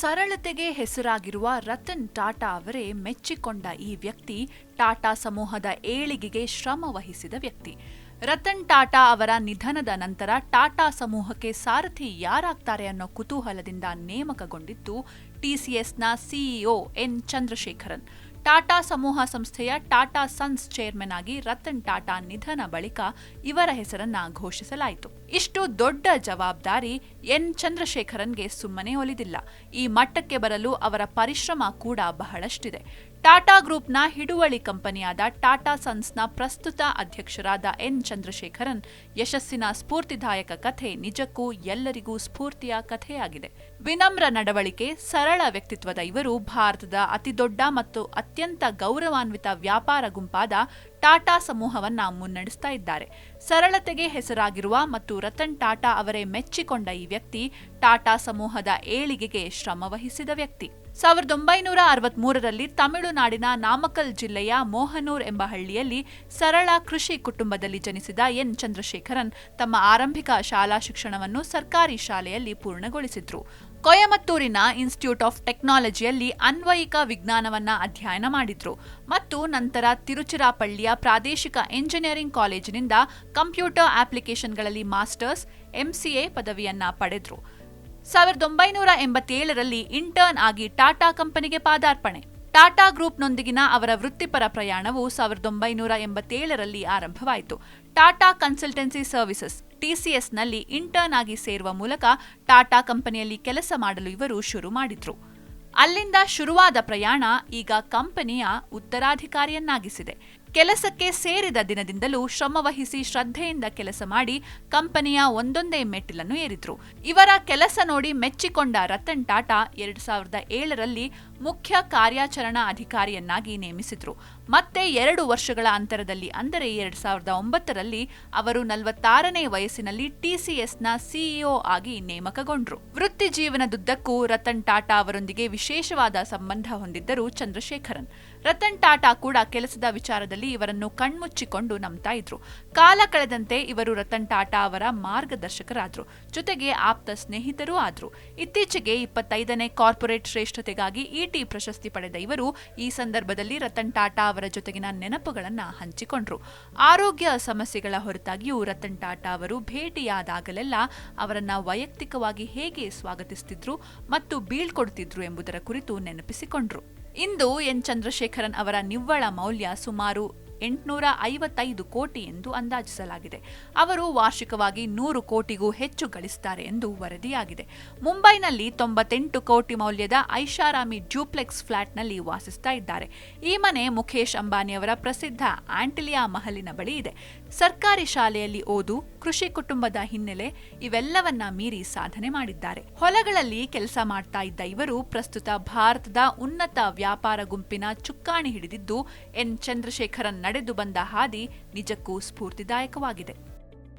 ಸರಳತೆಗೆ ಹೆಸರಾಗಿರುವ ರತನ್ ಟಾಟಾ ಅವರೇ ಮೆಚ್ಚಿಕೊಂಡ ಈ ವ್ಯಕ್ತಿ ಟಾಟಾ ಸಮೂಹದ ಏಳಿಗೆಗೆ ಶ್ರಮ ವಹಿಸಿದ ವ್ಯಕ್ತಿ. ರತನ್ ಟಾಟಾ ಅವರ ನಿಧನದ ನಂತರ ಟಾಟಾ ಸಮೂಹಕ್ಕೆ ಸಾರಥಿ ಯಾರಾಗ್ತಾರೆ ಅನ್ನೋ ಕುತೂಹಲದಿಂದ ನೇಮಕಗೊಂಡಿದ್ದು ಟಿಸಿಎಸ್ನ ಸಿಇಒ ಎನ್ ಚಂದ್ರಶೇಖರನ್. ಟಾಟಾ ಸಮೂಹ ಸಂಸ್ಥೆಯ ಟಾಟಾ ಸನ್ಸ್ ಚೇರ್ಮನ್ ಆಗಿ ರತನ್ ಟಾಟಾ ನಿಧನ ಬಳಿಕ ಇವರ ಹೆಸರನ್ನ ಘೋಷಿಸಲಾಯಿತು. ಇಷ್ಟು ದೊಡ್ಡ ಜವಾಬ್ದಾರಿ ಎನ್ ಚಂದ್ರಶೇಖರನ್ಗೆ ಸುಮ್ಮನೆ ಒಲಿದಿಲ್ಲ. ಈ ಮಟ್ಟಕ್ಕೆ ಬರಲು ಅವರ ಪರಿಶ್ರಮ ಕೂಡ ಬಹಳಷ್ಟಿದೆ. ಟಾಟಾ ಗ್ರೂಪ್ನ ಹಿಡುವಳಿ ಕಂಪನಿಯಾದ ಟಾಟಾ ಸನ್ಸ್ನ ಪ್ರಸ್ತುತ ಅಧ್ಯಕ್ಷರಾದ ಎನ್ ಚಂದ್ರಶೇಖರನ್ ಯಶಸ್ಸಿನ ಸ್ಫೂರ್ತಿದಾಯಕ ಕಥೆ ನಿಜಕ್ಕೂ ಎಲ್ಲರಿಗೂ ಸ್ಫೂರ್ತಿಯ ಕಥೆಯಾಗಿದೆ. ವಿನಮ್ರ ನಡವಳಿಕೆ, ಸರಳ ವ್ಯಕ್ತಿತ್ವದ ಇವರು ಭಾರತದ ಅತಿದೊಡ್ಡ ಮತ್ತು ಅತ್ಯಂತ ಗೌರವಾನ್ವಿತ ವ್ಯಾಪಾರ ಗುಂಪಾದ ಟಾಟಾ ಸಮೂಹವನ್ನ ಮುನ್ನಡೆಸ್ತಾ ಇದ್ದಾರೆ. ಸರಳತೆಗೆ ಹೆಸರಾಗಿರುವ ಮತ್ತು ರತನ್ ಟಾಟಾ ಅವರೇ ಮೆಚ್ಚಿಕೊಂಡ ಈ ವ್ಯಕ್ತಿ ಟಾಟಾ ಸಮೂಹದ ಏಳಿಗೆಗೆ ಶ್ರಮವಹಿಸಿದ ವ್ಯಕ್ತಿ. ಸಾವಿರದ ಒಂಬೈನೂರ ಅರವತ್ಮೂರರಲ್ಲಿ ತಮಿಳುನಾಡಿನ ನಾಮಕಲ್ ಜಿಲ್ಲೆಯ ಮೋಹನೂರ್ ಎಂಬ ಹಳ್ಳಿಯಲ್ಲಿ ಸರಳ ಕೃಷಿ ಕುಟುಂಬದಲ್ಲಿ ಜನಿಸಿದ ಎನ್ ಚಂದ್ರಶೇಖರನ್ ತಮ್ಮ ಆರಂಭಿಕ ಶಾಲಾ ಶಿಕ್ಷಣವನ್ನು ಸರ್ಕಾರಿ ಶಾಲೆಯಲ್ಲಿ ಪೂರ್ಣಗೊಳಿಸಿದ್ರು. ಕೊಯಮತ್ತೂರಿನ ಇನ್ಸ್ಟಿಟ್ಯೂಟ್ ಆಫ್ ಟೆಕ್ನಾಲಜಿಯಲ್ಲಿ ಅನ್ವಯಿಕ ವಿಜ್ಞಾನವನ್ನು ಅಧ್ಯಯನ ಮಾಡಿದ್ರು ಮತ್ತು ನಂತರ ತಿರುಚಿರಾಪಳ್ಳಿಯ ಪ್ರಾದೇಶಿಕ ಎಂಜಿನಿಯರಿಂಗ್ ಕಾಲೇಜಿನಿಂದ ಕಂಪ್ಯೂಟರ್ ಅಪ್ಲಿಕೇಶನ್ಗಳಲ್ಲಿ ಮಾಸ್ಟರ್ಸ್, ಎಂಸಿಎ ಪದವಿಯನ್ನ ಪಡೆದ್ರು. ಸಾವಿರದ ಒಂಬೈನೂರ ಎಂಬತ್ತೇಳರಲ್ಲಿ ಇಂಟರ್ನ್ ಆಗಿ ಟಾಟಾ ಕಂಪನಿಗೆ ಪಾದಾರ್ಪಣೆ. ಟಾಟಾ ಗ್ರೂಪ್ನೊಂದಿಗಿನ ಅವರ ವೃತ್ತಿಪರ ಪ್ರಯಾಣವು ಸಾವಿರದ ಒಂಬೈನೂರ ಎಂಬತ್ತೇಳರಲ್ಲಿ ಆರಂಭವಾಯಿತು. ಟಾಟಾ ಕನ್ಸಲ್ಟೆನ್ಸಿ ಸರ್ವಿಸಸ್ ಟಿಸಿಎಸ್ನಲ್ಲಿ ಇಂಟರ್ನ್ ಆಗಿ ಸೇರುವ ಮೂಲಕ ಟಾಟಾ ಕಂಪನಿಯಲ್ಲಿ ಕೆಲಸ ಮಾಡಲು ಇವರು ಶುರು ಮಾಡಿದ್ರು. ಅಲ್ಲಿಂದ ಶುರುವಾದ ಪ್ರಯಾಣ ಈಗ ಕಂಪನಿಯ ಉತ್ತರಾಧಿಕಾರಿಯನ್ನಾಗಿಸಿದೆ. ಕೆಲಸಕ್ಕೆ ಸೇರಿದ ದಿನದಿಂದಲೂ ಶ್ರಮವಹಿಸಿ ಶ್ರದ್ಧೆಯಿಂದ ಕೆಲಸ ಮಾಡಿ ಕಂಪನಿಯ ಒಂದೊಂದೇ ಮೆಟ್ಟಿಲನ್ನು ಏರಿದ್ರು. ಇವರ ಕೆಲಸ ನೋಡಿ ಮೆಚ್ಚಿಕೊಂಡ ರತನ್ ಟಾಟಾ ಎರಡ್ ಸಾವಿರದ ಏಳರಲ್ಲಿ ಮುಖ್ಯ ಕಾರ್ಯಾಚರಣಾ ಅಧಿಕಾರಿಯನ್ನಾಗಿ ನೇಮಿಸಿದ್ರು. ಮತ್ತೆ ಎರಡು ವರ್ಷಗಳ ಅಂತರದಲ್ಲಿ, ಅಂದರೆ ಎರಡ್ ಸಾವಿರದ ಒಂಬತ್ತರಲ್ಲಿ ಅವರು ನಲವತ್ತಾರನೇ ವಯಸ್ಸಿನಲ್ಲಿ ಟಿಸಿಎಸ್ನ ಸಿಇಒ ಆಗಿ ನೇಮಕಗೊಂಡ್ರು. ವೃತ್ತಿ ಜೀವನದುದ್ದಕ್ಕೂ ರತನ್ ಟಾಟಾ ಅವರೊಂದಿಗೆ ವಿಶೇಷವಾದ ಸಂಬಂಧ ಹೊಂದಿದ್ದರು ಚಂದ್ರಶೇಖರನ್. ರತನ್ ಟಾಟಾ ಕೂಡ ಕೆಲಸದ ವಿಚಾರದಲ್ಲಿ ಇವರನ್ನು ಕಣ್ಮುಚ್ಚಿಕೊಂಡು ನಂಬ್ತಾ ಇದ್ರು. ಕಾಲ ಕಳೆದಂತೆ ಇವರು ರತನ್ ಟಾಟಾ ಅವರ ಮಾರ್ಗದರ್ಶಕರಾದ್ರು. ಜೊತೆಗೆ ಆಪ್ತ ಸ್ನೇಹಿತರೂ ಆದ್ರು. ಇತ್ತೀಚೆಗೆ ಇಪ್ಪತ್ತೈದನೇ ಕಾರ್ಪೊರೇಟ್ ಶ್ರೇಷ್ಠತೆಗಾಗಿ ಇಟಿ ಪ್ರಶಸ್ತಿ ಪಡೆದ ಇವರು ಈ ಸಂದರ್ಭದಲ್ಲಿ ರತನ್ ಟಾಟಾ ಅವರ ಜೊತೆಗಿನ ನೆನಪುಗಳನ್ನು ಹಂಚಿಕೊಂಡ್ರು. ಆರೋಗ್ಯ ಸಮಸ್ಯೆಗಳ ಹೊರತಾಗಿಯೂ ರತನ್ ಟಾಟಾ ಅವರು ಭೇಟಿಯಾದಾಗಲೆಲ್ಲ ಅವರನ್ನ ವೈಯಕ್ತಿಕವಾಗಿ ಹೇಗೆ ಸ್ವಾಗತಿಸುತ್ತಿದ್ರು ಮತ್ತು ಬೀಳ್ಕೊಡ್ತಿದ್ರು ಎಂಬುದರ ಕುರಿತು ನೆನಪಿಸಿಕೊಂಡ್ರು. ಇಂದು ಎನ್ ಚಂದ್ರಶೇಖರನ್ ಅವರ ನಿವ್ವಳ ಮೌಲ್ಯ ಸುಮಾರು ಎಂಟುನೂರ ಐವತ್ತೈದು ಕೋಟಿ ಎಂದು ಅಂದಾಜಿಸಲಾಗಿದೆ. ಅವರು ವಾರ್ಷಿಕವಾಗಿ ನೂರು ಕೋಟಿಗೂ ಹೆಚ್ಚು ಗಳಿಸುತ್ತಾರೆ ಎಂದು ವರದಿಯಾಗಿದೆ. ಮುಂಬೈನಲ್ಲಿ ತೊಂಬತ್ತೆಂಟು ಕೋಟಿ ಮೌಲ್ಯದ ಐಷಾರಾಮಿ ಡ್ಯೂಪ್ಲೆಕ್ಸ್ ಫ್ಲಾಟ್ನಲ್ಲಿ ವಾಸಿಸ್ತಾ ಇದ್ದಾರೆ. ಈ ಮನೆ ಮುಖೇಶ್ ಅಂಬಾನಿಯವರ ಪ್ರಸಿದ್ಧ ಆಂಟಿಲಿಯಾ ಮಹಲಿನ ಬಳಿ ಇದೆ. ಸರ್ಕಾರಿ ಶಾಲೆಯಲ್ಲಿ ಓದು, ಕೃಷಿ ಕುಟುಂಬದ ಹಿನ್ನೆಲೆ ಇವೆಲ್ಲವನ್ನ ಮೀರಿ ಸಾಧನೆ ಮಾಡಿದ್ದಾರೆ. ಹೊಲಗಳಲ್ಲಿ ಕೆಲಸ ಮಾಡ್ತಾ ಇದ್ದ ಇವರು ಪ್ರಸ್ತುತ ಭಾರತದ ಉನ್ನತ ವ್ಯಾಪಾರ ಗುಂಪಿನ ಚುಕ್ಕಾಣಿ ಹಿಡಿದಿದ್ದು, ಎನ್. ಚಂದ್ರಶೇಖರನ್ ನಡೆದು ಬಂದ ಹಾದಿ ನಿಜಕ್ಕೂ ಸ್ಫೂರ್ತಿದಾಯಕವಾಗಿದೆ.